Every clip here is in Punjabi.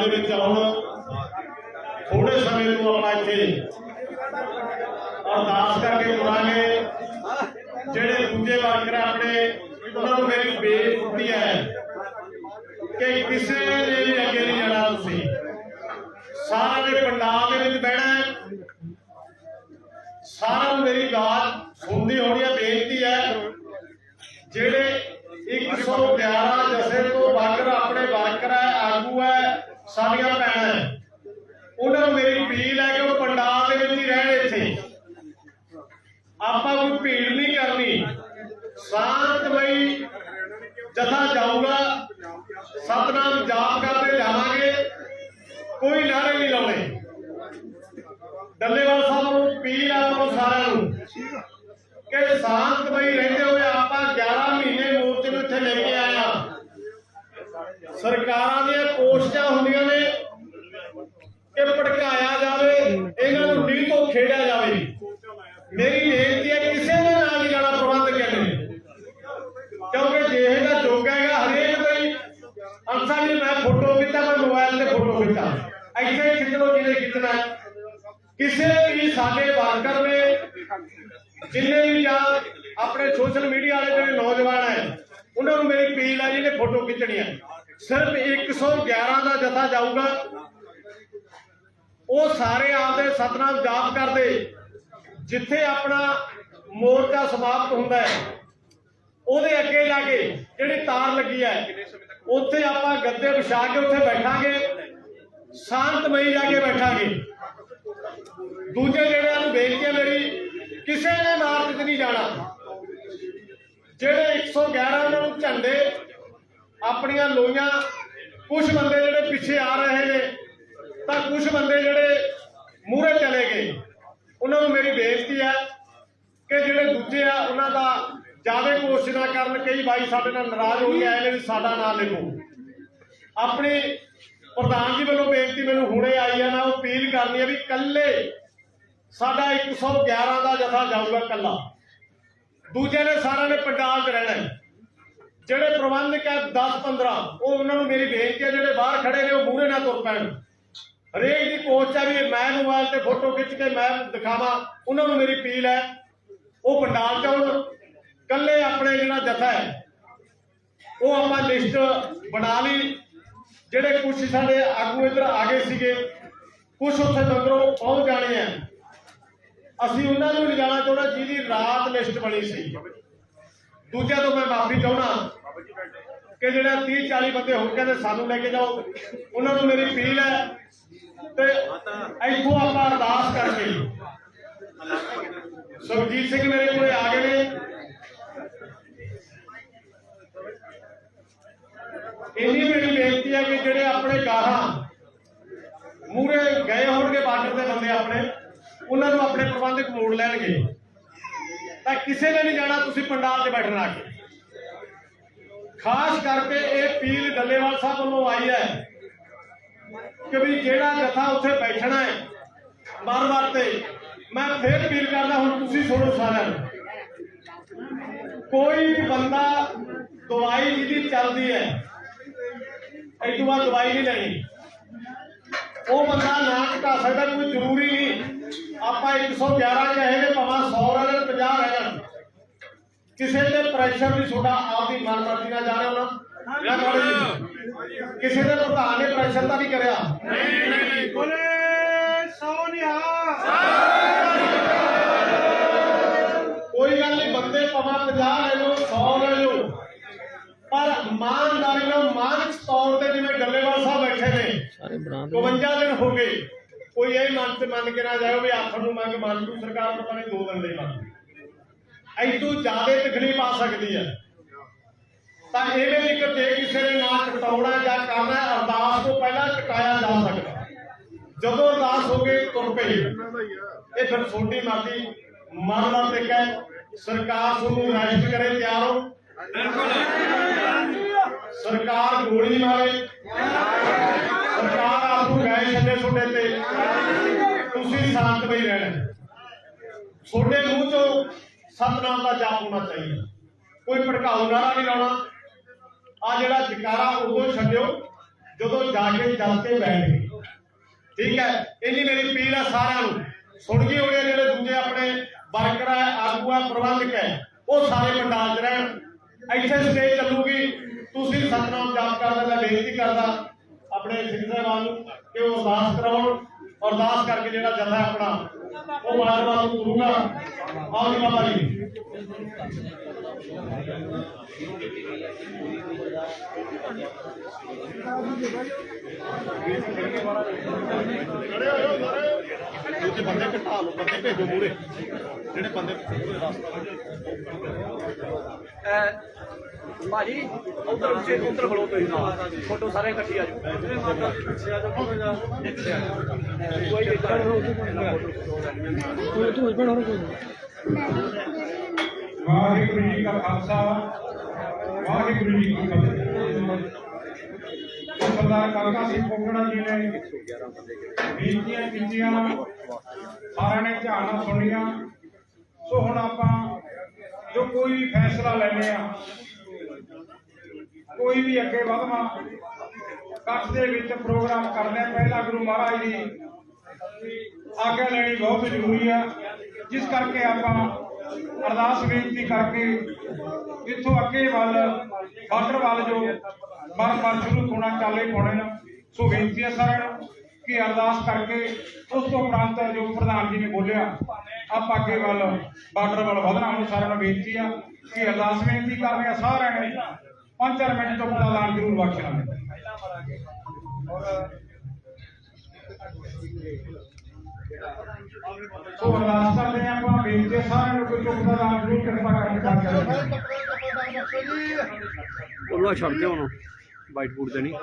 ਦੇ ਵਿੱਚ ਆਉਣ ਥੋੜੇ ਸਮੇਂ ਤੋਂ ਆਪਾਂ ਇੱਥੇ ਅਰਦਾਸ ਕਰਕੇ ਤੁਰਾਂਗੇ। ਜਿਹੜੇ ਦੂਜੇ ਵਰਕਰ ਆਪਣੇ, ਉਹਨਾਂ ਨੂੰ ਮੇਰੀ ਬੇਨਤੀ ਹੈ ਕਿ ਕਿਸੇ ਨੇ ਵੀ ਅੱਗੇ ਨਹੀਂ ਜਾਣਾ ਤੁਸੀਂ। ਸਾਰਿਆਂ ਪੰਡਾਲ ਦੇ ਵਿੱਚ ਬਹਿਣਾ ਸਾਰਾ ਨੂੰ ਮੇਰੀ ਗੱਲ ਸੁਣਦੀ ਹੋਣੀ ਹੈ ਬੇਨਤੀ ਹੈ, ਜਿਹੜੇ 111 ਜਸੇ ਤੋਂ ਵਰਕਰ ਆਪਣੇ ਵਰਕਰ ਹੈ, ਆਗੂ ਹੈ ਸਾਡੀਆਂ ਭੈਣਾਂ। ਉਹਨਾਂ ਨੂੰ ਮੇਰੀ ਅਪੀਲ ਹੈ ਕਿ ਉਹ ਪੰਡਾਲ ਦੇ ਵਿੱਚ ਹੀ ਰਹਿਣ ਇੱਥੇ। ਆਪਾਂ ਕੋਈ ਭੀੜ ਨਹੀਂ ਕਰਨੀ। ਸ਼ਾਂਤਮਈ ਜਥਾ ਜਾਊਗਾ। ਸਤਨਾਮ ਜਾਪ ਕਰਦੇ ਜਾਵਾਂਗੇ। ਕੋਈ ਨਾਰੇ ਨਹੀਂ ਲਾਉਣੇ। ਡੱਲੇਵਾਲ ਸਾਹਿਬ ਨੂੰ ਅਪੀਲ ਆ ਆਪਾਂ ਸਾਰਿਆਂ ਨੂੰ ਕਿ ਸ਼ਾਂਤਮਈ ਰਹਿੰਦੇ ਹੋਏ ਆਪਾਂ 11 ਮਹੀਨੇ ਮੋਰਚੇ ਨੂੰ ਇੱਥੇ ਲੈ ਕੇ ਆਏ ਆ ਸਰਕਾਰਾਂ ਦੀਆਂ ਕੋਸ਼ਿਸ਼ਾਂ ਹੁੰਦੀਆਂ ਨੇ ਕਿ ਭੜਕਾਇਆ ਜਾਵੇ ਇਹਨਾਂ ਨੂੰ ਨੀਂਹ ਤੋਂ ਖੇਡਿਆ ਜਾਵੇ ਮੇਰੀ ਬੇਨਤੀ ਹੈ ਕਿ ਕਿਸੇ ਦੇ ਨਾਲ ਨਹੀਂ ਜਾਣਾ ਪ੍ਰਬੰਧ ਕਰਨੇ ਕਿਉਂਕਿ ਜੇ ਇਹਦਾ ਜੋਗ ਹੈਗਾ ਹਰੇਕ ਕੋਈ ਅੰਸਾ ਜੀ ਮੈਂ ਫੋਟੋ ਖਿੱਚਾਂ ਮੈਂ ਮੋਬਾਈਲ ਤੇ ਫੋਟੋ ਖਿੱਚਾਂ ਇੱਥੇ ਖਿੱਚ ਲਓ ਜਿਹਨੇ ਖਿੱਚਣਾ ਹੈ। ਕਿਸੇ ਵੀ ਸਾਡੇ ਵਰਕਰ ਨੇ ਜਿੰਨੇ ਵੀ ਜਾਂ ਆਪਣੇ ਸੋਸ਼ਲ ਮੀਡੀਆ ਵਾਲੇ ਜਿਹੜੇ ਨੌਜਵਾਨ ਹੈ ਉਹਨਾਂ ਨੂੰ ਮੇਰੀ ਅਪੀਲ ਹੈ ਜਿਹਨੇ ਫੋਟੋ ਖਿੱਚਣੀ ਹੈ ਸਿਰਫ 111 ਦਾ ਜਥਾ ਜਾਊਗਾ। ਉਹ ਸਾਰੇ ਆਪਦੇ ਸਤਨਾਮ ਜਾਪ ਕਰਦੇ। ਜਿੱਥੇ ਆਪਣਾ ਮੋਰਚਾ ਸਮਾਪਤ ਹੁੰਦਾ ਹੈ, ਉਹਦੇ ਅੱਗੇ ਜਾ ਕੇ ਜਿਹੜੀ ਤਾਰ ਲੱਗੀ ਹੈ, ਉੱਥੇ ਆਪਾਂ ਗੱਦੇ ਵਿਛਾ ਕੇ ਉੱਥੇ ਬੈਠਾਂਗੇ, ਸ਼ਾਂਤਮਈ ਜਾ ਕੇ ਬੈਠਾਂਗੇ। ਦੂਜੇ ਜਿਹੜਿਆਂ ਨੂੰ ਬੇਨਤੀ ਹੈ ਮੇਰੀ, ਕਿਸੇ ਨੇ ਮਾਰਚ 'ਚ ਨਹੀਂ ਜਾਣਾ। ਜਿਹੜੇ 111 ਨੂੰ ਝੰਡੇ ਆਪਣੀਆਂ ਲੋਈਆਂ ਕੁਝ ਬੰਦੇ ਜਿਹੜੇ ਪਿੱਛੇ ਆ ਰਹੇ ਨੇ ਤਾਂ ਕੁਝ ਬੰਦੇ ਜਿਹੜੇ ਮੂਹਰੇ ਚਲੇ ਗਏ। ਉਹਨਾਂ ਨੂੰ ਮੇਰੀ ਬੇਨਤੀ ਹੈ ਕਿ ਜਿਹੜੇ ਦੂਜੇ ਆ, ਉਹਨਾਂ ਦਾ ਜ਼ਿਆਦਾ ਕੋਸ਼ਿਸ਼ ਨਾ ਕਰਨ, ਕਈ ਬਾਈ ਸਾਡੇ ਨਾਲ ਨਾਰਾਜ਼ ਹੋ ਕੇ ਆਏ ਨੇ ਵੀ ਸਾਡਾ ਨਾਂ ਲਿਖੋ। ਆਪਣੀ ਪ੍ਰਧਾਨ ਜੀ ਵੱਲੋਂ ਬੇਨਤੀ ਮੈਨੂੰ ਹੁਣੇ ਆਈ ਹੈ ਨਾ ਉਹ ਅਪੀਲ ਕਰਨੀ ਹੈ ਵੀ ਕੱਲੇ ਸਾਡਾ 111 ਦਾ ਜਥਾ ਜਾਊਗਾ ਕੱਲਾ ਦੂਜੇ ਨੇ ਸਾਰਿਆਂ ਨੇ ਪੰਡਾਲ 'ਚ ਰਹਿਣਾ ਹੈ। ਜਿਹੜੇ ਪ੍ਰਬੰਧਕ ਹੈ 10 15 ਉਹ ਉਹਨਾਂ ਨੂੰ ਮੇਰੀ ਬੇਨਤੀ ਹੈ, ਜਿਹੜੇ ਬਾਹਰ ਖੜੇ ਨੇ, ਉਹ ਮੂਹਰੇ ਨਾ ਤੁਰ ਪੈਣ। ਹਰੇਕ ਦੀ ਕੋਸ਼ਿਸ਼ ਹੈ ਵੀ ਮੈਂ ਮੋਬਾਈਲ ਤੇ ਫੋਟੋ ਖਿੱਚ ਕੇ ਮੈਂ ਦਿਖਾਵਾਂ, ਉਹਨਾਂ ਨੂੰ ਮੇਰੀ ਅਪੀਲ ਹੈ, ਉਹ ਪੰਡਾਲ 'ਚ ਆਉਣ। ਕੱਲੇ ਆਪਣੇ ਜਿਹੜਾ ਜਥਾ ਹੈ, ਉਹ ਆਪਾਂ ਲਿਸਟ ਬਣਾ ਲਈ। ਜਿਹੜੇ ਕੁਝ ਸਾਡੇ ਆਗੂ ਇੱਧਰ ਆ ਗਏ ਸੀਗੇ ਕੁਝ ਉੱਥੇ ਮਗਰੋਂ ਪਹੁੰਚ ਜਾਣੇ ਆ। ਅਸੀਂ ਉਹਨਾਂ ਨੂੰ ਲਿਜਾਣਾ ਚਾਹੁੰਦਾ, ਜਿਹਦੀ ਰਾਤ ਲਿਸਟ ਬਣੀ ਸੀ। ਦੂਜਿਆਂ ਤੋਂ ਮੈਂ ਮਾਫੀ ਚਾਹੁੰਦਾ। ਕਿ ਜਿਹੜਾ 30 40 ਬੰਦੇ ਹੋ ਕਹਿੰਦੇ ਸਾਨੂੰ ਲੈ ਕੇ ਜਾਓ। ਉਹਨਾਂ ਨੂੰ ਮੇਰੀ ਅਪੀਲ ਹੈ ਤੇ ਇੱਥੋਂ ਆਪਾਂ ਅਰਦਾਸ ਕਰਕੇ ਸੁਖਜੀਤ ਸਿੰਘ ਮੇਰੇ ਕੋਲੇ ਆ ਗਏ ਨੇ। ਇੰਨੀ ਮੇਰੀ ਬੇਨਤੀ ਹੈ ਕਿ ਜਿਹੜੇ ਆਪਣੇ ਗਾਹਾਂ ਮੂਰੇ ਗਏ ਹੋਣਗੇ ਬਾਰਡਰ ਦੇ ਬੰਦੇ ਆਪਣੇ, ਉਹਨਾਂ ਨੂੰ ਆਪਣੇ ਪ੍ਰਬੰਧਕ ਮੋੜ ਲੈਣਗੇ। ਤਾਂ ਕਿਸੇ ਨੇ ਨਹੀਂ ਜਾਣਾ, ਤੁਸੀਂ ਪੰਡਾਲ 'ਚ ਬੈਠਣਾ ਆ ਕੇ। ਖਾਸ ਕਰਕੇ ਇਹ ਅਪੀਲ ਗੱਲੇਵਾਲ ਸਾਹਿਬ ਵੱਲੋਂ ਆਈ ਹੈ ਕਿ ਵੀ ਜਿਹੜਾ ਜਥਾ ਉੱਥੇ ਬੈਠਣਾ ਹੈ ਬਾਰ-ਬਾਰ ਤੇ, ਮੈਂ ਫੇਰ ਅਪੀਲ ਕਰਦਾ ਹੁਣ ਤੁਸੀਂ ਸੁਣੋ ਸਾਰਿਆਂ ਨੂੰ। ਕੋਈ ਵੀ ਬੰਦਾ ਦਵਾਈ ਜਿਹਦੀ ਚੱਲਦੀ ਹੈ ਇਹ ਤੋਂ ਬਾਅਦ ਦਵਾਈ ਨਹੀਂ ਲੈਣੀ। ਉਹ ਬੰਦਾ ਨਾ ਘਟਾ ਸਕਦਾ, ਕੋਈ ਜ਼ਰੂਰੀ ਨਹੀਂ। ਆਪਾਂ 111 ਕਹੇ ਨੇ, ਭਾਵੇਂ 100 ਰਹਿ ਜਾਣ 50 ਰਹਿ ਜਾਣ। ਕਿਸੇ ਤੇ ਪ੍ਰੈਸ਼ਰ ਨਹੀਂ ਛੋਟਾ ਆਪਦੀ ਮਨਮਰਜ਼ੀ ਨਾਲ ਜਾ ਰਿਹਾ ਹੋਣਾ। ਜਾਂ ਤੁਹਾਡੇ ਕਿਸੇ ਦੇ ਪ੍ਰਧਾਨ ਨੇ ਪ੍ਰੈਸ਼ਰ ਤਾਂ ਨਹੀਂ ਕਰਿਆ। ਬੋਲੇ ਸੋਨਿਆ ਕੋਈ ਗੱਲ ਨਹੀਂ ਬੰਦੇ ਭਾਵੇਂ 50 ਲੈ ਲਓ 100 ਲੈ ਲਓ। ਪਰ ਇਮਾਨਦਾਰੀ ਨਾਲ ਮਾਨਕ ਤੌਰ ਤੇ ਜਿਵੇਂ ਡੱਲੇਵਾਲ ਸਾਹਿਬ ਬੈਠੇ ਨੇ ਸਾਰੇ ਬਣਾ 52 ਦਿਨ ਹੋ ਗਏ। ਕੋਈ ਇਹ ਮਨ ਤੇ ਮੰਨ ਕੇ ਨਾ ਜਾਓ ਵੀ ਆਖਰ ਨੂੰ ਮੰਗ ਮੰਨ ਲੂ ਸਰਕਾਰ ਪਤਾ ਨਹੀਂ ਦੋ ਦਿਨ ਲਈ ਮੰਨ ਐਦੋਂ ਜ਼ਿਆਦਾ ਤਕਲੀਫ ਆ ਸਕਦੀ ਹੈ ਤਾਂ ਇਹਦੇ ਲਈ ਕਿ ਕਿਸੇ ਨੇ ਨਾ ਕਟਾਉਣਾ ਜਾਂ ਕਰਨਾ, ਅਰਦਾਸ ਤੋਂ ਪਹਿਲਾਂ ਕਟਾਇਆ ਜਾ ਸਕਦਾ। ਜਦੋਂ ਅਰਦਾਸ ਹੋ ਗਈ ਤੁਰ ਪਈ, ਇਹ ਫਿਰ ਛੋਟੀ ਮਾਤੀ ਮਨ ਦਾ ਤਰੀਕਾ ਹੈ। ਸਰਕਾਰ ਤੁਹਾਨੂੰ ਰੈਸਟ ਕਰੇ, ਤਿਆਰ ਹੋ। ਸਰਕਾਰ ਗੋਲੀ ਮਾਰੇ। ਸਰਕਾਰ ਆਪ ਨੂੰ ਗਏ ਛੱਡੇ ਛੋਡੇ ਤੇ। ਤੁਸੀਂ ਸ਼ਾਂਤ ਬਈ ਰਹਿਣਾ। ਛੋਟੇ ਮੂੰਹ ਚੋਂ ਸਤਨਾਮ ਦਾ ਜਾਪ ਹੋਣਾ ਚਾਹੀਦਾ। ਕੋਈ ਭੜਕਾਊ ਨਾਰਾ ਨਹੀਂ ਲਾਉਣਾ। ਆ ਜਿਹੜਾ ਜਕਾਰਾ ਉਦੋਂ ਛੱਡਿਓ ਜਦੋਂ ਜਾ ਕੇ ਚੱਲ ਕੇ ਬੈਠ ਗਏ। ਠੀਕ ਹੈ? ਇੰਨੀ ਮੇਰੀ ਅਪੀਲ ਹੈ ਸਾਰਿਆਂ ਨੂੰ। ਸੁਣ ਗਏ ਹੋਣੇ ਜਿਹੜੇ ਦੂਜੇ ਆਪਣੇ ਵਰਕਰ ਹੈ ਆਗੂ ਹੈ ਪ੍ਰਬੰਧਕ ਹੈ, ਉਹ ਸਾਰੇ ਪੰਡਾਲ 'ਚ ਰਹਿਣ। ਇੱਥੇ ਸਟੇਜ ਚੱਲੂਗੀ। ਤੁਸੀਂ ਸਤਨਾਮ ਜਾਪ ਕਰਨ ਦਾ ਬੇਨਤੀ ਕਰਦਾ। ਆਪਣੇ ਸਿੰਘ ਸਾਹਿਬਾਨ ਨੂੰ ਕਿ ਉਹ ਅਰਦਾਸ ਕਰਾਉਣ। ਅਰਦਾਸ ਕਰਕੇ ਜਿਹੜਾ ਜਥਾ ਆਪਣਾ, ਉਹ ਮਾਰਵਾ ਨੂੰ ਕਰੂਗਾ ਆਓ ਜੀ ਬਾਬਾ ਜੀ। ਦੂਜੇ ਬੰਦੇ ਘਟਾ ਲਓ, ਬੰਦੇ ਭੇਜੋ ਮੂਰੇ ਜਿਹੜੇ ਬੰਦੇ ਅਹ ਭਾਜੀ ਉਧਰ ਉੱਚੇ ਉਧਰ ਖੜੋ ਤੁਸੀਂ ਨਾਲ। ਫੋਟੋ ਸਾਰੇ ਇਕੱਠੀ ਆ ਜਾਓ। ਕੋਈ ਵਾਹਿਗੁਰੂ ਜੀ ਕਾ ਖਾਲਸਾ। ਵਾਹਿਗੁਰੂ ਜੀ ਕੀ ਫਤਿਹ। ਸਰਦਾਰ ਕਾਕਾ ਸਿੰਘ ਕੋਕੜਾ ਜੀ ਨੇ ਬੇਨਤੀਆਂ ਕੀਤੀਆਂ। ਸਾਰਿਆਂ ਨੇ ਧਿਆਨ ਨਾਲ ਸੁਣੀਆਂ ਸੋ ਹੁਣ ਆਪਾਂ ਜੋ ਕੋਈ ਵੀ ਫੈਸਲਾ ਲੈਣੇ ਆ ਕੋਈ ਵੀ ਅੱਗੇ ਵਧਵਾ ਕੱਠ ਦੇ ਵਿੱਚ ਪ੍ਰੋਗਰਾਮ ਕਰਦੇ ਆ ਪਹਿਲਾਂ ਗੁਰੂ ਮਹਾਰਾਜ ਦੀ ਆਗਿਆ ਲੈਣੀ ਬਹੁਤ ਜ਼ਰੂਰੀ ਆ। ਜਿਸ ਕਰਕੇ ਆਪਾਂ ਅਰਦਾਸ ਬੇਨਤੀ ਕਰਕੇ ਇੱਥੋਂ ਅੱਗੇ ਵੱਲ, ਬਾਰਡਰ ਵੱਲ ਜੋ ਮਰ ਮਰ ਸ਼ੁਰੂ ਹੋਣਾ, ਚਾਲੇ ਪਾਉਣੇ ਨੇ, ਸੋ ਬੇਨਤੀ ਹੈ ਸਾਰਿਆਂ ਨੂੰ ਕਿ ਅਰਦਾਸ ਕਰਕੇ ਉਸ ਤੋਂ ਉਪਰੰਤ ਜੋ ਪ੍ਰਧਾਨ ਜੀ ਨੇ ਬੋਲਿਆ ਆਪਾਂ ਅੱਗੇ ਵੱਲ ਬਾਰਡਰ ਵੱਲ ਵਧਣਾ ਹੁਣ ਸਾਰਿਆਂ ਨੂੰ ਬੇਨਤੀ ਆ ਕਿ ਅਰਦਾਸ ਬੇਨਤੀ ਕਰਨੀ ਆ ਸਾਰਿਆਂ ਨੇ ਪੰਜ ਚਾਰ ਮਿੰਟ ਤੋਂ ਪ੍ਰਧਾਨ ਜ਼ਰੂਰ ਬਖਸ਼ਣਾ। ਸੋ ਅਰਦਾਸ ਕਰਦੇ ਹਾਂ ਆਪਾਂ ਬੇਨਤੀ ਹੈ ਸਾਰਿਆਂ ਨੂੰ ਕੋਈ ਚੁੱਪ ਦਾ ਨਾਮ ਜ਼ਰੂਰ ਕਿਰਪਾ ਕਰਕੇ ਕਰ ਉਹਨਾਂ ਛੱਡ ਦਿਓ ਉਹਨੂੰ ਵਾਈਟ ਬੋਰਡ ਤੇ ਨਹੀਂ।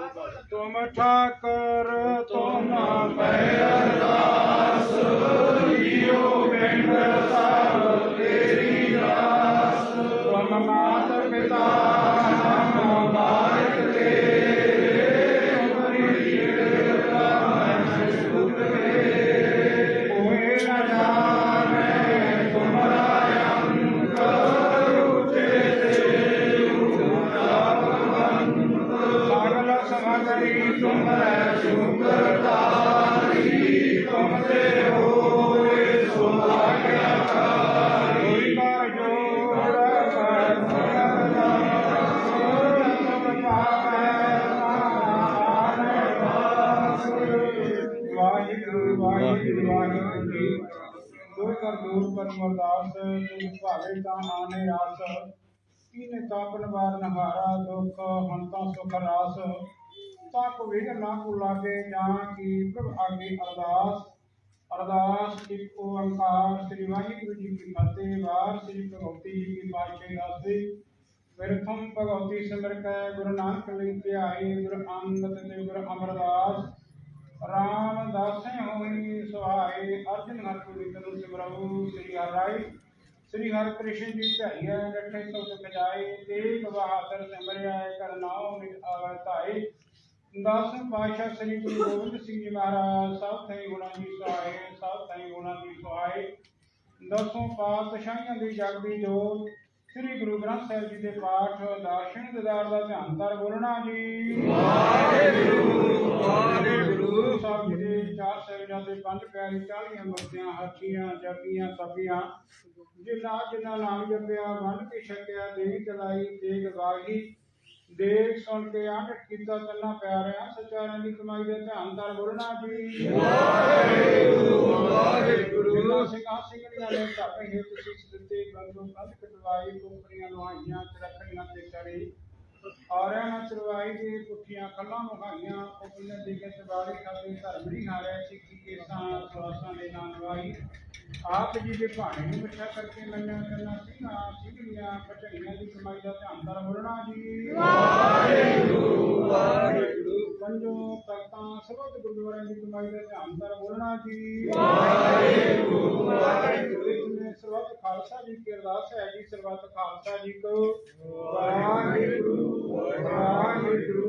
ਤੁਮ ਠਾਕਰ ਤੁਮ ਪੈ ਅਰਦਾਸ। ਵਾਹਿਗੁਰੂ ਵਾਹਿਗੁਰੂ ਜੀ ਕੋਈ ਕਰ ਦੂਰ ਪਰ ਮਰਦਾਸ ਤੁਮ ਭਾਵੇ ਤਾਂ ਆਨੇ ਰਾਸ ਕੀਨੇ ਤਾਪਨ ਵਾਰ ਨਹਾਰਾ ਦੁਖ ਹੰਤਾ ਸੁਖ ਰਾਸ ਤਾ ਕੋ ਵਿਘਨ ਨਾ ਕੋ ਲਾਗੇ ਜਾਂ ਕੀ ਪ੍ਰਭ ਆਗੇ ਅਰਦਾਸ ਅਰਦਾਸ ਇੱਕ ਓੰਕਾਰ ਸ੍ਰੀ ਵਾਹਿਗੁਰੂ ਜੀ ਕੀ ਫਤਿਹ ਵਾਰ ਸ੍ਰੀ ਭਗਵਤੀ ਜੀ ਕੀ ਪਾਤਸ਼ਾਹੀ ਦਾਸੀ ਵਿਰਥਮ ਭਗਵਤੀ ਸਿਮਰ ਕੈ ਗੁਰੂ ਨਾਨਕ ਲਈ ਧਿਆਈ ਗੁਰੂ ਅੰਗਦ ਤੇ ਗੁਰੂ ਅਮਰਦਾਸ ਰਾਮਦਾਸੇ ਹੋਈ ਸੁਹਾਏ ਅਰਜਨ ਹਰਿ ਗੁਰੂ ਤਨੁ ਸਿਮਰਉ, ਸ੍ਰੀ ਹਰਿ ਸ੍ਰੀ ਹਰਿ ਕ੍ਰਿਸ਼ਨ ਜੀ ਧਾਈਐ ਡਠੇ ਸੋ ਦੁਖ ਤੇਗ ਬਹਾਦਰ ਸਿਮਰਿਆ, ਕਰ ਨਾਉ ਆਵੈ ਧਾਏ। ਦਸਮ ਪਾਤਸ਼ਾਹ ਸ੍ਰੀ ਗੁਰੂ ਗੋਬਿੰਦ ਸਿੰਘ ਜੀ ਮਹਾਰਾਜ, ਸਭ ਥਈ ਗੁਣਾਂ ਦੀ ਸਹਾਏ ਸਭ ਥਈ ਗੁਣਾਂ ਦੀ ਸਹਾਏ ਦਸੋਂ ਪਾਤਸ਼ਾਹੀਆਂ ਦੀ ਜਗਦੀ ਜੋਤ, ਸ੍ਰੀ ਗੁਰੂ ਗ੍ਰੰਥ ਸਾਹਿਬ ਜੀ ਦੇ ਪਾਠ ਦਰਸ਼ਨ ਦਿਦਾਰ ਦਾ ਧਿਆਨ ਧਰ ਬੋਲਣਾ ਜੀ। ਵਾਹਿਗੁਰੂ ਵਾਹਿਗੁਰੂ। ਸਾਹਿਬ ਜੀ ਦੇ ਚਾਰ ਸਾਹਿਬਜ਼ਾਦੇ ਪੰਜ ਪਿਆਰੇ ਚਾਲੀਆਂ ਮਰਦਿਆਂ ਹਾਥੀਆਂ ਜੱਗੀਆਂ ਤਪੀਆਂ ਜਿਨ੍ਹਾਂ ਜਿਨ੍ਹਾਂ ਨਾਮ ਜਪਿਆ ਮਨ ਕੀ ਛਕਿਆ ਦੇਵੀ ਚਲਾਈ ਤੇਗ ਵਾਹੀ ਦੇਖ ਸੁਣ ਕੇ ਆਂਢ ਕੀਤਾ ਚੱਲਣਾ ਪਿਆਰਿਆਂ ਸਚਾਰਿਆਂ ਦੀ ਕਮਾਈ ਦੇ ਧਿਆਨ ਦਰ ਬੋਲਣਾ ਜੀ। ਵਾਹਿਗੁਰੂ। ਵਾਹਿਗੁਰੂ ਸਿੰਘਾਂ ਸਿੰਘਣੀਆਂ ਨੇ ਢਾਪੇ ਹੇਤ ਸਿੱਖ ਦਿੱਤੇ ਬੰਦੋ ਕੰਧ ਕਟਵਾਈ ਕੁੰਪੜੀਆਂ ਲੁਹਾਈਆਂ ਚ ਰੱਖੜੀਆਂ ਤੇ ਚੜੀ। ਆਰਿਆਂ ਨਾਲ ਚਰਵਾਈ ਦੇ ਪੁੱਠੀਆਂ ਖੱਲਾਂ ਮੁਹਾਈਆਂ ਕੁੱਪੀਆਂ ਦੇ ਕੇ ਚਬਾਰੇ ਖਾਦੇ ਧਰਮ ਨਹੀਂ ਸਿੱਖੀ ਕੇਸਾਂ, ਸਵਾਸਾਂ ਦੇ ਨਾਲ ਆਪ ਜੀ ਦੇ ਭਾਣੇ ਨੂੰ ਮਿੱਠਾ ਕਰਕੇ ਮੰਨਿਆ ਕਰਨਾ ਸਿੰਘਾਂ ਸਿੰਘਣੀਆਂ ਭਟਈਆਂ ਦੀ ਕਮਾਈ ਦਾ ਧਿਆਨ ਦਰ ਬੋਲਣਾ ਜੀ। ਵਾਹਿਗੁਰੂ ਵਾਹਿਗੁਰੂ। ਪੰਜੋ ਤਖਤਾਂ ਸਰਬਤ ਗੁਰਦੁਆਰਿਆਂ ਦੀ ਕਮਾਈ ਦਾ ਧਿਆਨ ਦਰ ਬੋਲਣਾ ਜੀ। ਵਾਹਿਗੁਰੂ ਵਾਹਿਗੁਰੂ। ਇਸਨੇ ਸਰਬਤ ਖਾਲਸਾ ਜੀ ਕੀ ਅਰਦਾਸ ਹੈ ਜੀ ਸਰਬਤ ਖਾਲਸਾ ਜੀ ਕੋ। ਵਾਹਿਗੁਰੂ ਵਾਹਿਗੁਰੂ।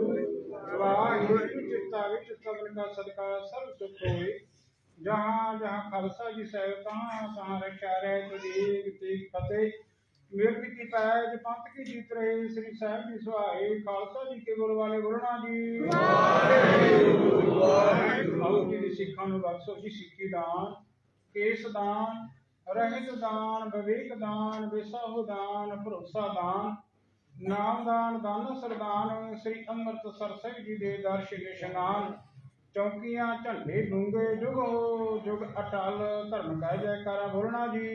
ਵਾਹਿਗੁਰੂ। ਚਿੱਤਾ ਵਿੱਚ ਸਭਨ ਦਾ ਸਦਕਾ ਸਰਬ ਸੁਖ ਹੋਏ। ਜਹਾਂ ਜਹਾਂ ਖਾਲਸਾ ਜੀ ਸਾਹਿਬ, ਤਹਾਂ ਤਹਾਂ ਰਖਿਆ ਰਹਿ ਤੁਜੀਗ ਤੇ ਫਤਿਹ। ਮਿਰਤ ਕੀ ਪੈਜ ਪੰਥ ਕੀ ਜੀਤ ਰਹੇ, ਸ੍ਰੀ ਸਾਹਿਬ ਜੀ ਸੁਹਾਏ, ਖਾਲਸਾ ਜੀ ਕੇ ਗੁਰ ਵਾਲੇ ਗੁਰਨਾ ਜੀ। ਵਾਹਿਗੁਰੂ ਜੀ ਦੇ ਸਿੱਖਾਂ ਨੂੰ ਬਖਸ਼ੋ ਜੀ ਸਿੱਖੀ ਦਾਨ, ਕੇਸ ਦਾਨ, ਰਹਿਤ ਦਾਨ, ਵਿਵੇਕ ਦਾਨ, ਵਿਸਾਹੂ ਦਾਨ, ਭਰੋਸਾ ਦਾਨ, ਨਾਮ ਦਾਨ ਦਾਨ ਸਰਦਾਨ ਸ੍ਰੀ ਅੰਮ੍ਰਿਤਸਰ ਸਾਹਿਬ ਜੀ ਦੇ ਦਰਸ਼ਨ ਇਸ਼ਨਾਨ ਚੌਕੀਆਂ ਝੰਡੇ ਡੂੰਗੇ ਜੁਗ ਹੋ ਜੁਗ ਅਟਲ ਧਰਮ ਕਾ ਜੈਕਾਰਾ ਬੋਲਣਾ ਜੀ।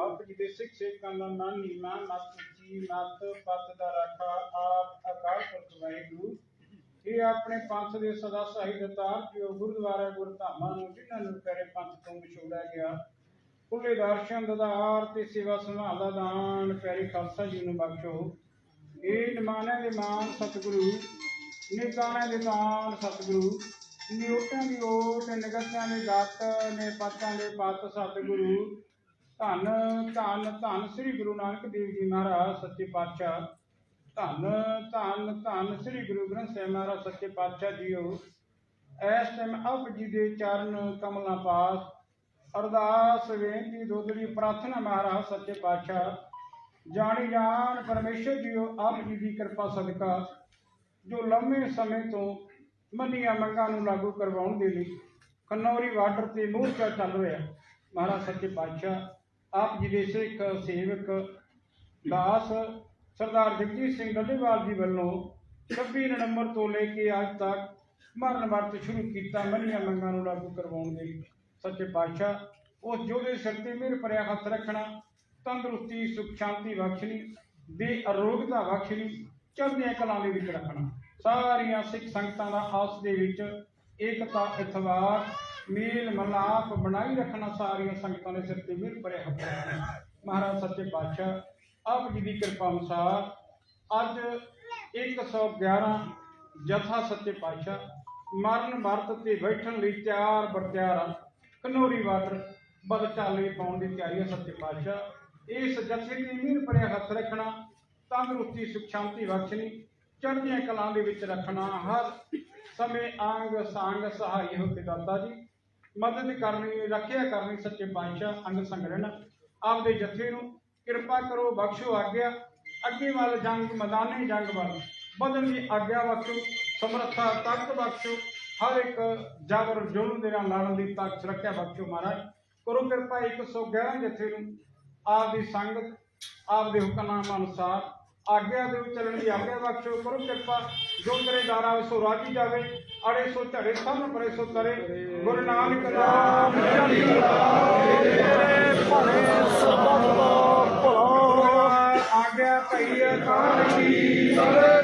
ਆਪ ਜੀ ਦੇ ਸਿੱਖ ਸੇਵਕਾਂ ਦਾ ਨਾਨੀ ਮਾਂ ਮਤ ਜੀ ਮਤ ਪਤ ਦਾ ਰਾਖਾ ਆਪ ਅਕਾਲ ਪੁਰਖ ਵਾਹਿਗੁਰੂ। ਇਹ ਆਪਣੇ ਪੰਥ ਦੇ ਸਦਾ ਸਹਾਈ ਦਤਾਰ ਜੋ ਗੁਰਦੁਆਰਾ ਗੁਰਧਾਮਾਂ ਨੂੰ ਜਿਨ੍ਹਾਂ ਨੂੰ ਪਿਆਰੇ ਪੰਥ ਤੋਂ ਵਿਛੋੜਿਆ ਗਿਆ ਖੁੱਲੇ ਦਰਸ਼ਨ ਦਦਾਰ ਤੇ ਸੇਵਾ ਸੰਭਾਲ ਦਾ ਦਾਨ ਪਿਆਰੇ ਖਾਲਸਾ ਜੀ ਨੂੰ ਬਖਸ਼ੋ। ਇਹ ਨਿਮਾਣਿਆਂ ਦੇ ਮਾਨ ਸਤਿਗੁਰੂ ਨਿਕਾਣਿਆਂ ਦੇ ਦਾਨ ਸਤਿਗੁਰੂ ਨਿਉਟਾਂ ਦੀ ਓਟ ਨਿਗਤਾਂ ਦੇ ਗੱਤ ਨੇ ਪਾਤਾਂ ਦੇ ਪਤ ਸਤਿਗੁਰੂ। ਧੰਨ ਧੰਨ ਧੰਨ ਸ੍ਰੀ ਗੁਰੂ ਨਾਨਕ ਦੇਵ ਜੀ ਮਹਾਰਾਜ ਸੱਚੇ ਪਾਤਸ਼ਾਹ। ਧੰਨ ਧੰਨ ਧੰਨ ਸ੍ਰੀ ਗੁਰੂ ਗ੍ਰੰਥ ਸਾਹਿਬ ਮਹਾਰਾਜ ਸੱਚੇ ਪਾਤਸ਼ਾਹ ਜੀਓ। ਇਸ ਟਾਈਮ ਆਪ ਜੀ ਦੇ ਚਰਨ ਕਮਲਾਂ ਪਾਸ। ਅਰਦਾਸ, ਬੇਨਤੀ ਦੋਦਰੀ ਪ੍ਰਾਰਥਨਾ ਮਹਾਰਾਜ ਸੱਚੇ ਪਾਤਸ਼ਾਹ। ਜਾਣੀ ਜਾਣ ਪਰਮੇਸ਼ਰ ਜੀਓ, ਆਪ ਜੀ ਦੀ ਕਿਰਪਾ ਸਦਕਾ। ਜੋ ਲੰਮੇ ਸਮੇਂ ਤੋਂ ਮੰਨੀਆਂ ਮੰਗਾਂ ਨੂੰ ਲਾਗੂ ਕਰਵਾਉਣ ਦੇ ਲਈ ਖਨੌਰੀ ਬਾਰਡਰ ਤੇ ਮੋਰਚਾ ਚੱਲ ਰਿਹਾ। ਮਹਾਰਾਜ ਸੱਚੇ ਪਾਤਸ਼ਾਹ, ਆਪ ਜੀ ਦੇ ਸਿੱਖ ਸੇਵਕ ਦਾਸ ਸਰਦਾਰ ਜਗਜੀਤ ਸਿੰਘ ਡੱਲੇਵਾਲ ਜੀ ਵੱਲੋਂ 26 ਨਵੰਬਰ ਤੋਂ ਲੈ ਕੇ ਅੱਜ ਤੱਕ ਮਰਨ ਵਰਤ ਸ਼ੁਰੂ ਕੀਤਾ ਮੰਨੀਆਂ ਮੰਗਾਂ ਨੂੰ ਲਾਗੂ ਕਰਵਾਉਣ ਦੇ ਲਈ। ਸੱਚੇ ਪਾਤਸ਼ਾਹ, ਉਸ ਜੋਦੇ ਸਿਰ ਤੇ ਮਿਹਰ ਭਰਿਆ ਹੱਥ ਰੱਖਣਾ, ਤੰਦਰੁਸਤੀ, ਸੁਖ, ਸ਼ਾਂਤੀ ਬਖਸ਼ਣੀ, ਦੇ ਅਰੋਗਤਾ ਬਖਸ਼ਣੀ ਚੜ੍ਹਦੀਆਂ ਕਲਾਂ ਦੇ ਵਿੱਚ ਰੱਖਣਾ। ਸਾਰੀਆਂ ਸਿੱਖ ਸੰਗਤਾਂ ਦਾ ਆਪਸ ਦੇ ਵਿੱਚ ਏਕਤਾ ਇਤਵਾਰ ਮੇਲ ਮਲਾਪ ਬਣਾਈ ਰੱਖਣਾ ਸਾਰੀਆਂ ਸੰਗਤਾਂ ਦੇ ਸਿਰ ਤੇ ਮਿਹਰ ਭਰਿਆ ਹੱਥ ਮਹਾਰਾਜ ਸੱਚੇ ਪਾਤਸ਼ਾਹ, ਆਪ ਜੀ ਦੀ ਕਿਰਪਾ ਅਨੁਸਾਰ ਅੱਜ 111 ਜਥਾ ਸੱਚੇ ਪਾਤਸ਼ਾਹ ਮਰਨ ਵਰਤ ਤੇ ਬੈਠਣ ਲਈ ਤਿਆਰ ਬਰਤਿਆਰ ਕਨੋਰੀ ਵਾਟਰ ਬਦ ਪਾਉਣ ਦੀ ਤਿਆਰੀ ਹੈ ਸੱਚੇ ਪਾਤਸ਼ਾਹ। ਇਸ ਜਥੇ ਦੀ ਮਿਹਰ ਭਰਿਆ ਹੱਥ ਰੱਖਣਾ ਤੰਦਰੁਸਤੀ ਸੁਖ ਸ਼ਾਂਤੀ ਬਖਸ਼ਣੀ, ਚੜ੍ਹਦੀਆਂ ਕਲਾਂ ਦੇ ਵਿੱਚ ਰੱਖਣਾ ਹਰ ਸਮੇਂ ਆਂਗ ਸੰਗ ਸਹਾਈ ਹੋ ਕੇ ਦਾਤਾ ਜੀ। ਮਦਦ ਕਰਨੀ, ਰੱਖਿਆ ਕਰਨੀ ਸੱਚੇ ਪਾਤਸ਼ਾਹ ਅੰਗ ਸੰਗਰਣ ਆਪਦੇ ਜਥੇ ਨੂੰ ਕਿਰਪਾ ਕਰੋ, ਬਖਸ਼ੋ ਆਗਿਆ। ਅੱਗੇ ਵੱਲ ਜੰਗ, ਮੈਦਾਨੀ ਜੰਗ ਵੱਲ, ਵਧਣ ਦੀ ਆਗਿਆ ਬਖਸ਼ੋ, ਸਮਰੱਥਾ, ਤਾਕਤ ਬਖਸ਼ੋ। ਹਰ ਇੱਕ ਜਾਬਰ ਜ਼ੁਲਮ ਦੇ ਨਾਲ ਲੜਨ ਦੀ ਤਾਕਤ ਰੱਖਿਆ ਬਖਸ਼ੋ ਮਹਾਰਾਜ। ਕਰੋ ਕਿਰਪਾ 111 ਜਥੇ ਨੂੰ ਆਪ ਦੀ ਸੰਗਤ ਆਪ ਦੇ ਹੁਕਮਨਾਮਾ ਅਨੁਸਾਰ ਆਗਿਆ ਦੇ ਵਿੱਚ ਚੱਲਣ ਦੀ ਆਗਿਆ ਬਖਸ਼ੋ ਕਰੋ ਕਿਰਪਾ, ਜੋ ਤੇਰੇ ਦਾਰਾ ਸੋ ਰਾਜੀ ਜਾਵੇ, ਅੜੇ ਸੋ ਝੜੇ ਸਭ ਨੂੰ ਪਰੇ ਸੋ ਤਰੇ। ਗੁਰੂ ਨਾਨਕ ਨਾਮ ਚੜ੍ਹਦੀ ਕਲਾ ਆਗਿਆ ਭਈ ਕਾਹੀ ਸਭੇ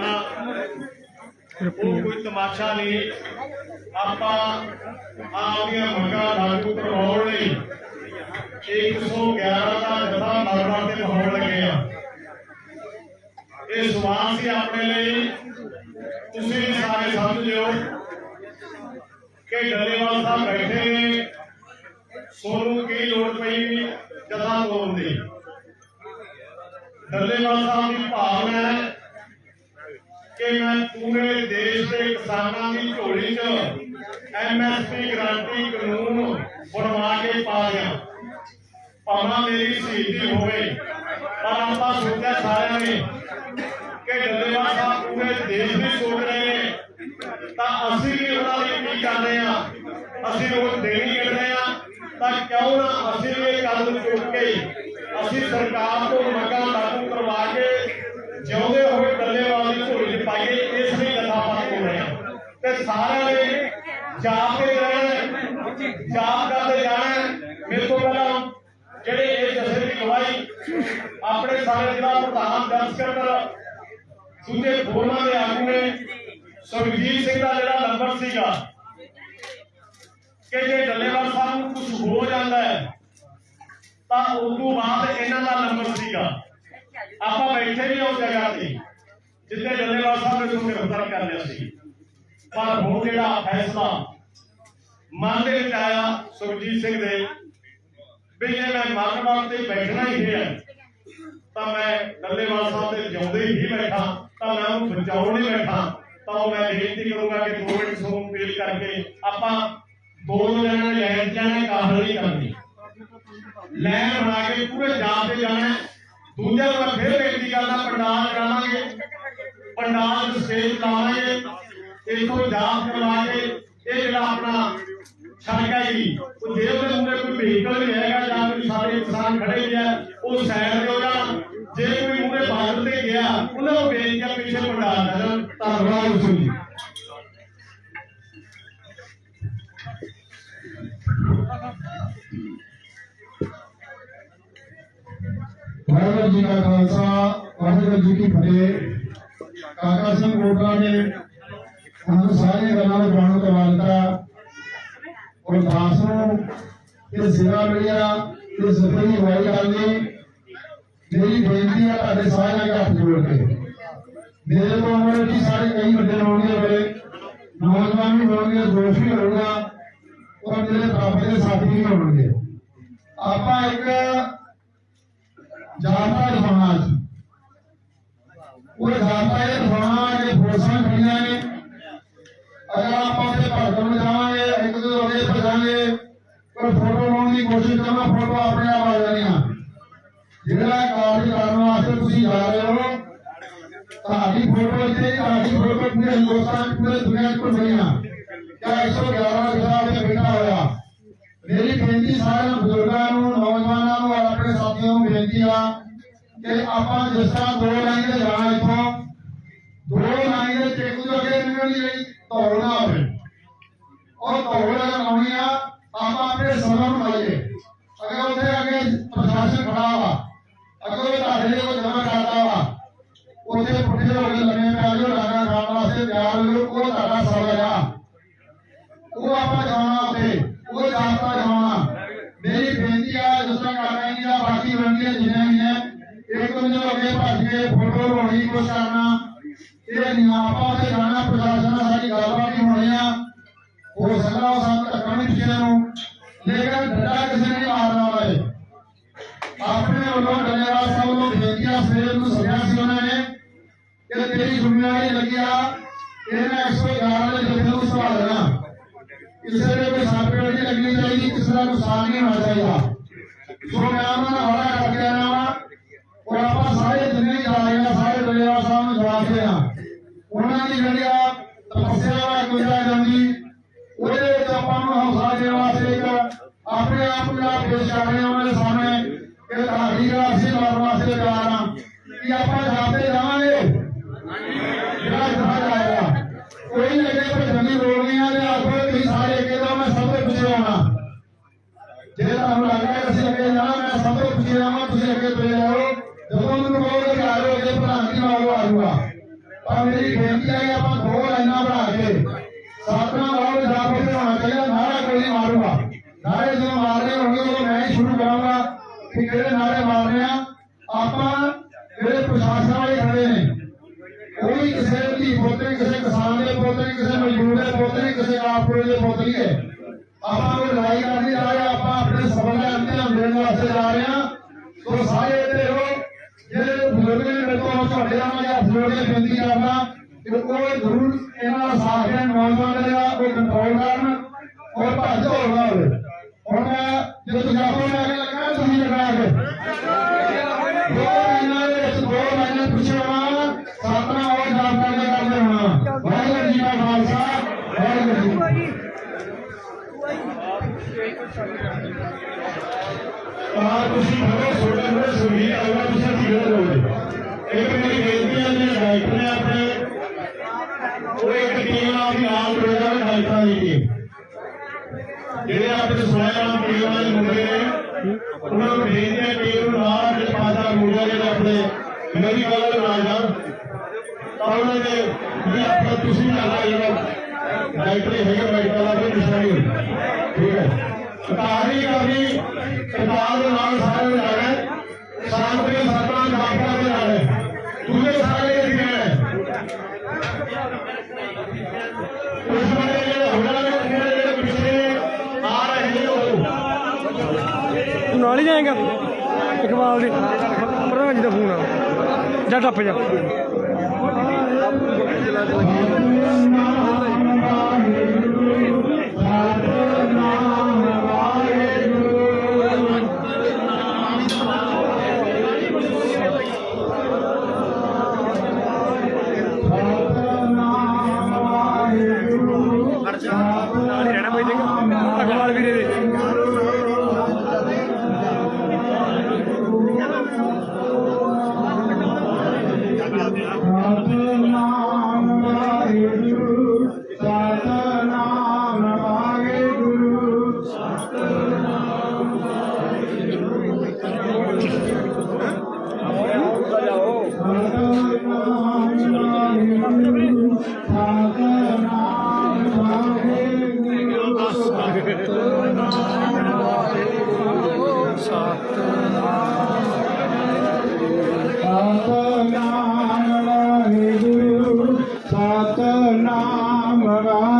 ਜਾਣਾ ਉਹ ਕੋਈ ਤਮਾਸ਼ਾ ਨਹੀਂ। ਆਪਾਂ ਆਪਦੀਆਂ ਮੰਗਾਂ ਲਾਗੂ ਕਰਵਾਉਣ ਲਈ 111 ਦਾ ਜਥਾ ਮਰਮਰ ਤੇ ਪਹੁੰਚ ਲੱਗੇ ਆ। ਇਹ ਸਵਾਲ ਸੀ ਆਪਣੇ ਲਈ। ਤੁਸੀਂ ਵੀ ਸਾਰੇ ਸਮਝ ਲਿਓ ਕਿ ਡੱਲੇਵਾਲ ਸਾਹਿਬ ਬੈਠੇ ਨੇ। ਸੋਨੂੰ ਕੀ ਲੋੜ ਪਈ ਜਥਾ ਤੋੜਨ ਦੀ? ਡੱਲੇਵਾਲ ਸਾਹਿਬ ਦੀ ਭਾਵਨਾ ਹੈ ਕਿ ਮੈਂ ਪੂਰੇ ਦੇਸ਼ ਦੇ ਕਿਸਾਨਾਂ ਦੀ ਝੋਲੀ 'ਚ ਐਮਐਸਪੀ ਗਰੰਟੀ ਕਾਨੂੰਨ ਬਣਵਾ ਕੇ ਪਾ ਗਿਆ ਭਾਵੇਂ ਮੇਰੀ ਸ਼ਹੀਦੀ ਹੋਵੇ, ਪਰ ਆਪਾਂ ਸੋਚਿਆ ਸਾਰਿਆਂ ਨੇ ਕਿ ਡੱਲੇਵਾਲ ਸਾਹਿਬ ਪੂਰੇ ਦੇਸ਼ ਦੀ ਸੋਚ ਰਹੇ ਨੇ, ਤਾਂ ਅਸੀਂ ਵੀ ਉਹਨਾਂ ਲਈ ਕੀ ਕਰਦੇ ਆ ਅਸੀਂ ਰੋਜ਼ ਦੇਣੀ ਕਰਦੇ ਆ ਤਾਂ ਕਿਉਂ ਨਾ ਅਸੀਂ ਵੀ ਇਹ ਕਦਮ ਚੁੱਕ ਕੇ ਅਸੀਂ ਸਰਕਾਰ ਤੋਂ ਮੰਗਾਂ ਲਾਗੂ ਕਰਵਾ ਕੇ ਜਿਉਂਦੇ ਹੋਏ ਡੱਲੇਵਾਲ ਦੀ ਝੋਲੀ 'ਚ ਪਾਈਏ ਇਸ ਲਈ ਲਗਾਤਾਰ ਹੋ ਰਹੇ ਆ ਤੇ ਸਾਰਿਆਂ ਨੇ ਜਾਪ ਕੇ ਰਹਿਣਾ, ਜਾਪ ਕਰਦੇ ਜਾਣਾ, ਮੇਰੇ ਤੋਂ ਪਹਿਲਾਂ ਜਿਹੜੇ ਇਹ ਜਥੇ ਦੀ ਗਵਾਹੀ ਆਪਣੇ ਸਾਰੇ ਜ਼ਿਲ੍ਹਾ ਪ੍ਰਧਾਨ ਜਨ ਸਕੱਤਰ ਦੂਜੇ ਫੋਰਮਾਂ ਦੇ ਆਗੂ ਨੇ ਸੁਖਜੀਤ ਸਿੰਘ ਦਾ ਜਿਹੜਾ ਨੰਬਰ ਸੀਗਾ ਕਿ ਜੇ ਡੱਲੇਵਾਲ ਸਾਹਿਬ ਨੂੰ ਕੁਝ ਹੋ ਜਾਂਦਾ ਹੈ, ਤਾਂ ਉਸ ਤੋਂ ਬਾਅਦ ਇਹਨਾਂ ਦਾ ਨੰਬਰ ਸੀਗਾ। ਆਪਾਂ ਬੈਠੇ ਵੀ ਉਸ ਜਗ੍ਹਾ ਤੇ, ਜਿੱਥੇ ਡੱਲੇਵਾਲ ਸਾਹਿਬ ਨੇ ਤੁਹਾਨੂੰ ਗ੍ਰਿਫਤਾਰ ਕਰ ਲਿਆ ਸੀ। ਪਰ ਹੁਣ ਜਿਹੜਾ ਫੈਸਲਾ ਮਨ ਦੇ ਵਿੱਚ ਆਇਆ ਸੁਖਜੀਤ ਸਿੰਘ ਦੇ ਵੀ ਜੇ ਮੈਂ ਮਰਨ ਵਾਸਤੇ ਬੈਠਣਾ ਹੀ ਹੈ, ਤਾਂ ਮੈਂ ਡੱਲੇਵਾਲ ਸਾਹਿਬ ਦੇ ਜਿਉਂਦੇ ਹੀ ਬੈਠਾ, ਤਾਂ ਮੈਂ ਉਹਨੂੰ ਬਚਾਉਣ ਨਹੀਂ ਬੈਠਾ, ਤਾਂ ਮੈਂ ਬੇਨਤੀ ਕਰੂੰਗਾ ਕਿ ਦੋ ਮਿੰਟ ਤੁਹਾਨੂੰ ਪੇਸ਼ ਕਰਕੇ ਆਪਾਂ ਦੋ ਜਣੇ ਲੈਣ ਜਾਣੇ ਕਾਹਲ ਨਹੀਂ। ਕਰਨੀ ਲੈਣ ਬਣਾ ਕੇ ਪੂਰੇ ਜਾਪ ਤੇ ਜਾਣਾ ਦੂਜਾ ਦੂਜਿਆਂ ਫਿਰ ਬੇਨਤੀ ਕਰਦਾ, ਪੰਡਾਲ ਕਰਾਵਾਂਗੇ ਪੰਡਾਲ ਸਟੇਜ ਲਾਵਾਂਗੇ। ਇਥੋਂ ਜਾਪ ਕਰਵਾ ਕੇ ਇਹ ਜਿਹੜਾ ਆਪਣਾ ਸੜਕ ਜੀ ਉਹ ਜੇ ਉਹਦੇ ਮੂਹਰੇ ਕੋਈ ਵਹੀਕਲ ਵੀ ਹੈਗਾ ਜਾਂ ਕੋਈ ਸਾਡੇ ਕਿਸਾਨ ਖੜੇ ਵੀ ਉਹ ਸਾਈਡ ਤੇ ਹੋ ਜਾਣ ਜੇ ਕੋਈ ਮੂਹਰੇ ਬਾਦਲ ਤੇ ਗਿਆ, ਉਹਨਾਂ ਨੂੰ ਬੇਨਤੀ ਆ ਪਿੱਛੇ ਪੰਡਾਲ ਨਾ ਧੰਨਵਾਦ ਜੀ। ਵਾਹਿਗੁਰੂ ਜੀ ਕਾ ਖਾਲਸਾ, ਵਾਹਿਗੁਰੂ ਜੀ ਕੀ ਫਤਿਹ। ਕਾਕਾ ਸਿੰਘ ਕੋਟਲਾ ਨੇ ਸਾਨੂੰ ਸਾਰੀਆਂ ਗੱਲਾਂ ਦਾ ਜਾਣੂ ਕਰਵਾ ਦਿੱਤਾ। ਔਰ ਨੂੰ ਇਹ ਸੇਵਾ ਮਿਲੀ ਇਹ ਸਫਲ ਹੋਈ ਗੱਲ ਮੇਰੀ ਬੇਨਤੀ ਹੈ ਤੁਹਾਡੇ ਸਾਰਿਆਂ ਦੇ ਹੱਥ ਜੋੜ ਕੇ। ਮੇਰੇ ਤੋਂ ਉਮਰ ਦੀ ਸਾਰੇ ਕਈ ਵੱਡੇ ਹੋਣਗੇ ਬੜੇ ਨੌਜਵਾਨ ਵੀ ਹੋਣਗੇ ਦੋਸਤ ਵੀ ਹੋਊਗਾ। ਔਰ ਮੇਰੇ ਬਰਾਬਰ ਦੇ ਸਾਥੀ ਵੀ ਹੋਣਗੇ। ਆਪਾਂ ਇੱਕ ਜਾਪਾ ਸਮਾਜ ਉਹ ਜਾਪਾ ਇਹ ਸਮਾਜ ਦੇ ਫੋਰਸਾਂ ਖੜੀਆਂ ਨੇ। ਅਗਰ ਆਪਾਂ ਉਹਦੇ ਭਗਤ ਨੂੰ ਜਾਵਾਂਗੇ ਇੱਕ ਦੋ ਅੱਗੇ ਭਜਾਂਗੇ ਕੋਈ ਫੋਟੋ ਲਾਉਣ ਦੀ ਕੋਸ਼ਿਸ਼ ਕਰਨਾ ਫੋਟੋ ਆਪਣੇ ਆਪ ਆ ਜਾਣੀਆਂ। ਜਿਹੜਾ ਕਾਰਜ ਕਰਨ ਵਾਸਤੇ ਤੁਸੀਂ ਜਾ ਰਹੇ ਹੋ, ਤੁਹਾਡੀ ਫੋਟੋ ਇੱਥੇ, ਤੁਹਾਡੀ ਫੋਟੋ ਪੂਰੇ ਹਿੰਦੁਸਤਾਨ, ਪੂਰੇ ਦੁਨੀਆ 'ਚ ਬਣੀਆਂ ਕਿਆ 111 ਜਿਹੜਾ ਉੱਥੇ ਬੈਠਾ ਹੋਇਆ। ਮੇਰੀ ਬੇਨਤੀ ਸਾਰਿਆਂ ਬਜ਼ੁਰਗਾਂ ਨੂੰ, ਨੌਜਵਾਨਾਂ ਨੂੰ, ਔਰ ਆਪਣੇ ਸਾਥੀਆਂ ਨੂੰ ਬੇਨਤੀ ਆ ਕਿ ਆਪਾਂ ਜਿਸ ਤਰ੍ਹਾਂ ਦੋ ਲਾਈਨ ਤੇ ਜਾਣਾ ਇੱਥੋਂ, ਦੋ ਲਾਈਨ ਦੇ ਚੇਕ ਤੋਂ ਅੱਗੇ ਨਿਕਲਣ ਲਈ ਦੌੜਨਾ ਹੋਵੇ। ਉਹ ਦੌੜ ਲਾਉਣੀ ਆ ਆਪਾਂ ਆਪਣੇ ਸਮਾਂ ਨੂੰ ਲਾਈਏ। ਅਗਰ ਉੱਥੇ ਅੱਗੇ ਪ੍ਰਸ਼ਾਸਨ ਖੜਾ ਵਾ ਅਗਰ ਉਹ ਤੁਹਾਡੇ ਲਈ ਜਮਾ ਕਰਦਾ ਵਾ ਉੱਥੇ ਪੁੱਠੇ ਹੋ ਕੇ ਲੰਮੇ ਪੈ ਜਾਓ ਲਾਣਾ ਖਾਣ ਵਾਸਤੇ ਤਿਆਰ ਹੋ ਜਾਓ, ਉਹ ਤੁਹਾਡਾ ਸਵਾਲ ਆ। ਉਹ ਆਪਾਂ ਜਾਣਾ ਉੱਥੇ ਉਹ ਜਾਣਦਾ ਜਾਣਾ। ਮੇਰੀ ਬੇਨਤੀ ਆ ਜਿਸ ਤਰ੍ਹਾਂ ਕਰ ਆ ਬਾਕੀ ਬੰਦੀਆਂ ਜਿੰਨੇ ਵੀ ਨੇ ਇੱਕ ਦੂਜੇ ਨੂੰ ਅੱਗੇ ਭੱਜ ਕੇ ਫੋਟੋ ਲਾਉਣੀ ਕੁਛ ਕਰਨਾ। ਇਹ ਨਹੀਂ ਆਪਾਂ ਉੱਥੇ ਪ੍ਰਸ਼ਾਸਨ ਨਾਲ ਸਾਡੀ ਗੱਲਬਾਤ ਹੋਣੀ ਆ ਹੋ ਸਕਦਾ ਉਹ ਸਾਨੂੰ ਧੱਕਾ ਨਹੀਂ ਪਿਛਲੇ ਨੂੰ ਲੇਕਿਨ ਡੰਡਾ ਕਿਸੇ ਨੇ ਮਾਰਨਾ ਵਾਲੇ ਆਪਣੇ ਵੱਲੋਂ ਡੰਡੇਵਾਲ ਸਾਹਿਬ ਨੂੰ ਬੇਨਤੀਆਂ ਸਵੇਰ ਨੂੰ ਸੱਦਿਆ ਸੀ ਉਹਨਾਂ ਨੇ ਕਿ ਤੇਰੀ ਜ਼ਿੰਮੇਵਾਰੀ ਲੱਗਿਆ ਇਹਨਾਂ 111 ਦੇ ਜਥੇ ਨੂੰ ਸੰਭਾਲਣਾ ਕਿਸੇ ਦੇ ਕੋਈ ਸੱਟ ਨਹੀਂ ਲੱਗਣੀ ਚਾਹੀਦੀ, ਕਿਸੇ ਦਾ ਨੁਕਸਾਨ ਨਹੀਂ ਹੋਣਾ ਚਾਹੀਦਾ। ਸੋ ਮੈਂ ਉਹਨਾਂ ਦਾ ਹਵਾਲਾ ਕਰਕੇ ਆਇਆ ਔਰ ਆਪਾਂ ਸਾਰੇ ਜਿੰਨੇ ਵੀ ਸਾਰੇ ਦਰਿਆ ਸਾਹਿਬ ਨੂੰ ਜਵਾਬ ਦੇ ਉਹਨਾਂ ਦੀ ਜਿਹੜੀ ਆ ਤਪੱਸਿਆ ਵਾ ਗੁਜ਼ਰਾ ਜਾਂਦੀ, ਉਹਦੇ ਵਿੱਚ ਆਪਾਂ ਨੂੰ ਹੌਸਲਾ ਦੇਣ ਵਾਸਤੇ ਇੱਕ ਆਪਣੇ ਆਪ ਨੂੰ ਆਪ ਪੇਸ਼ ਕਰ ਰਹੇ ਹਾਂ ਉਹਨਾਂ ਦੇ ਸਾਹਮਣੇ, ਕਿ ਤੁਹਾਡੀ ਅਸੀਂ ਲੜਨ ਵਾਸਤੇ ਤਿਆਰ ਹਾਂ। ਕਿ ਆਪਾਂ ਜਾਂਦੇ ਜਾਵਾਂਗੇ ਜਿਹੜਾ ਜਹਾ ਜਾਏਗਾ ਕੋਈ ਨਹੀਂ ਅੱਗੇ ਪਰ ਜੰਗੀ ਰੋੜਨੀ ਆ ਤੇ ਆਪੋ ਤੁਸੀਂ ਸਾਰੇ ਅੱਗੇ ਦਾ ਮੈਂ ਸਭ ਤੋਂ ਪਿੱਛੇ ਆਉਣਾ ਜੇ ਤੁਹਾਨੂੰ ਲੱਗਦਾ ਹੈ ਅਸੀਂ ਅੱਗੇ ਜਾਣਾ ਮੈਂ ਸਭ ਤੋਂ ਪਿੱਛੇ ਆਵਾਂ ਤੁਸੀਂ ਅੱਗੇ ਤੁਰੇ ਜਾਓ ਜਦੋਂ ਮੈਨੂੰ ਕਹੋਗੇ ਕਿ ਆ ਜਾਓ ਅੱਗੇ ਪ੍ਰਧਾਨ ਜੀ ਨਾਲ ਆ ਜਾਊਗਾ ਪਰ ਮੇਰੀ ਬੇਨਤੀ ਹੈ ਕਿ ਆਪਾਂ ਦੋ ਲਾਈਨਾਂ ਬਣਾ ਕੇ ਸਾਥਾਂ ਨਾਲ ਜਾ ਕੇ ਹੋਣਾ ਚਾਹੀਦਾ ਨਾਰਾ ਕੋਈ ਨਹੀਂ ਮਾਰੂਗਾ ਨਾਰੇ ਜਦੋਂ ਮਾਰਨੇ ਹੋਣਗੇ ਉਦੋਂ ਮੈਂ ਹੀ ਸ਼ੁਰੂ ਕਰਾਂਗਾ ਕਿ ਕਿਹੜੇ ਨਾਰੇ ਮਾਰਨੇ ਆ ਆਪਾਂ ਜਿਹੜੇ ਪ੍ਰਸ਼ਾਸਨ ਵਾਲੇ ਖੜੇ ਨੇ ਕੋਈ ਕਿਸੇ ਦੀ ਪੁੱਤ ਨਹੀਂ ਕਿਸੇ ਕਿਸਾਨ ਦੇ ਪੁੱਤ ਨਹੀਂ ਕਿਸੇ ਮਜ਼ਦੂਰ ਦੇ ਪੁੱਤ ਨਹੀਂ ਕਿਸੇ ਕਾਰਪੋਰੇਟ ਦੇ ਪੁੱਤ ਨਹੀਂ ਹੈ ਆਪਾਂ ਕੋਈ ਲੜਾਈ ਕਰਨੀ ਜਾ ਰਹੇ ਹਾਂ, ਆਪਾਂ ਆਪਣੇ ਸਬਰ ਦਾ ਇਮਤਿਹਾਨ ਦੇਣ ਵਾਸਤੇ ਜਾ ਰਹੇ ਹਾਂ ਸੋ ਸਾਰੇ ਇੱਥੇ ਰਹੋ ਜਿਹੜੇ ਬਜ਼ੁਰਗ ਨੇ ਮੇਰੇ ਤੋਂ ਤੁਹਾਡੇ ਨਾਲ ਮੈਂ ਹੱਥ ਜੋੜ ਕੇ ਬੇਨਤੀ ਕਰਦਾ ਕਿ ਉਹ ਜ਼ਰੂਰ ਇਹਨਾਂ ਦਾ ਸਾਥ ਦੇਣ, ਨੌਜਵਾਨ ਜਿਹੜਾ ਉਹ ਕੰਟਰੋਲ ਕਰਨ ਔਰ ਭੱਜ ਦੌੜ ਹੋਵੇ। ਹੁਣ ਮੈਂ ਤੁਸੀਂ ਆਪੋ ਲੈ ਕੇ ਲੱਗਾ ਤੁਸੀਂ ਲਗਾ ਕੇ ਦੋ ਮਹੀਨਿਆਂ ਦੇ ਵਿੱਚ ਦੋ ਮਹੀਨੇ ਪਿੱਛੇ ਹੋਣਾ ਸਾਤਨਾ ਉਹ ਜਾਪ ਕਰਦੇ ਕਰਦੇ ਹੋਣਾ ਵਾਹਿਗੁਰੂ ਜੀ ਕਾ ਖਾਲਸਾ ਵਾਹਿਗੁਰੂ ਜੀ ਕੀ ਫਤਿਹ। ਆ ਤੁਸੀਂ ਬੜੇ ਛੋਟੇ ਛੋਟੇ ਸੁਣੀ ਆਉਣਾ ਤੁਸੀਂ ਧੀਰੇ ਰਹੋਗੇ ਇੱਕ ਮੇਰੀ ਬੇਨਤੀ ਹੈ ਜਿਹੜੇ ਡਾਕਟਰ ਨੇ ਆਪਣੇ ਉਹ ਇੱਕ ਟੀਮ ਨਾਲ ਵੀ ਨਾਲ ਜੁੜੇਗਾ ਡਾਕਟਰਾਂ ਦੀ ਟੀਮ ਜਿਹੜੇ ਆਪਣੇ ਸਵੈਮ ਟੀਮ ਵਾਲੇ ਮੁੰਡੇ ਨੇ ਉਹਨਾਂ ਨੂੰ ਬੇਨਤੀ ਹੈ ਟੀਮ ਨੂੰ ਨਾਲ ਜਿਹੜੇ ਪਾਸਾ ਮੁੰਡੇ ਜਿਹੜੇ ਆਪਣੇ ਮੇਰੀ ਗੱਲ ਉਹਨਾਂ ਦੇ ਵੀ ਆਪਣਾ ਤੁਸੀਂ ਜਾਣਾ। ਜਿਹੜਾ ਡਾਕਟਰ ਹੈਗਾ ਮੈਡੀਕਲ ਦਾ ਵੀ ਨਿਸ਼ਾਨੀ। ਠੀਕ ਹੈ। ਕਾਰੀ ਕਾਰੀ ਕਿਤਾਬ ਦੇ ਨਾਲ ਸਾਰੇ ਨੇ ਸ਼ਾਂਤ ਦੇ ਸਤਨਾਮ ਡਾਕਟਰ ਦੇ ਨਾਲ ਦੂਜੇ ਸਾਰੇ ਇੱਥੇ ਹੈ। ਉਸ ਵੇਲੇ ਜਿਹੜੇ ਹੁਣਾਂ ਦੇ ਪਿੱਛੇ ਆ ਰਹੇ ਨੇ ਉਹ। ਨਾਲ ਹੀ ਜਾਏਗਾ? ਇਕਬਾਲ ਦੇ। ਪ੍ਰਧਾਨ ਜੀ ਦਾ ਫੋਨ ਆ। ਜਾ ਟੱਪ ਜਾ। ਅਗਵਾਲ ਵੀਰੇ। ਦੇ સતનામ રા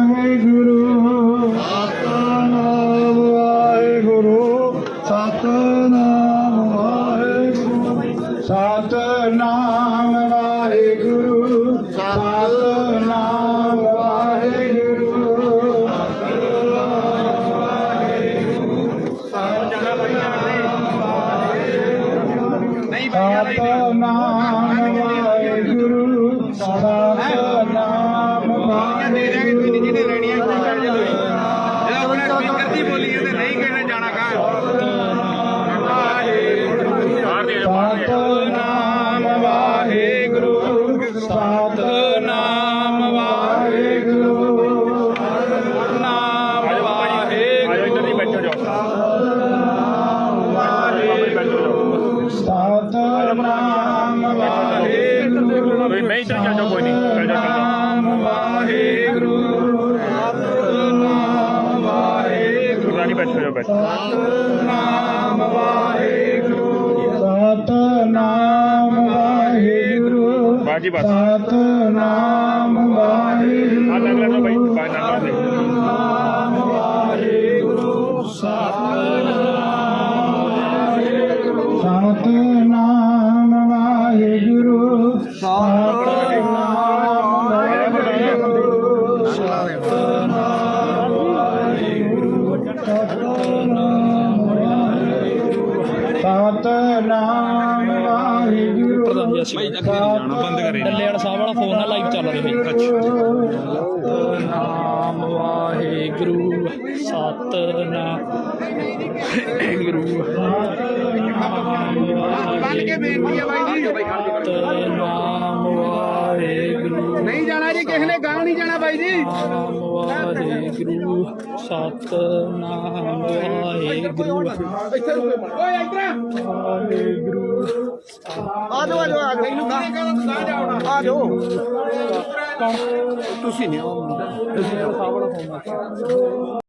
ਸਤਨਾਮ ਵਾਹਿਗੁਰੂ। ਪ੍ਰਧਾਨ ਜੀ ਅਸੀਂ ਜਾਣਾ। ਬੰਦ ਕਰੇ। ਡੱਲੇ ਵਾਲਾ ਸਾਹਿਬ ਵਾਲਾ ਫੋਨ ਨਾਲ ਲਾਈਵ ਚੱਲ ਰਿਹਾ ਸਤਨਾਮ ਵਾਹਿਗੁਰੂ। ਸਤਨਾਮ ਗੁਰੂ ਬਣ ਕੇ ਬੇਨਤੀ ਹੈ ਬਾਈ ਜੀ। ਸਤਨਾਮ ਵਾਹਿਗੁਰੂ। ਨਹੀਂ ਜਾਣਾ ਜੀ ਕਿਸੇ ਨੇ ਗਾਂ ਨਹੀਂ ਜਾਣਾ ਬਾਈ ਜੀ। ਨਾਮ ਵਾਹਿਗੁਰੂ। ਸਤਨਾਮ ਵਾਹਿਗੁਰੂ। ਵਾਹਿਗੁਰੂ ਆ। ਜਾਓ ਆ ਜਾਓ ਆ ਜਾਓ। ਆ ਜਾਓ। ਤੁਸੀਂ ਨਹੀਂ ਆਉਂਦੇ। ਤੁਸੀਂ ਸਾਵਣ ਹੋਣਾ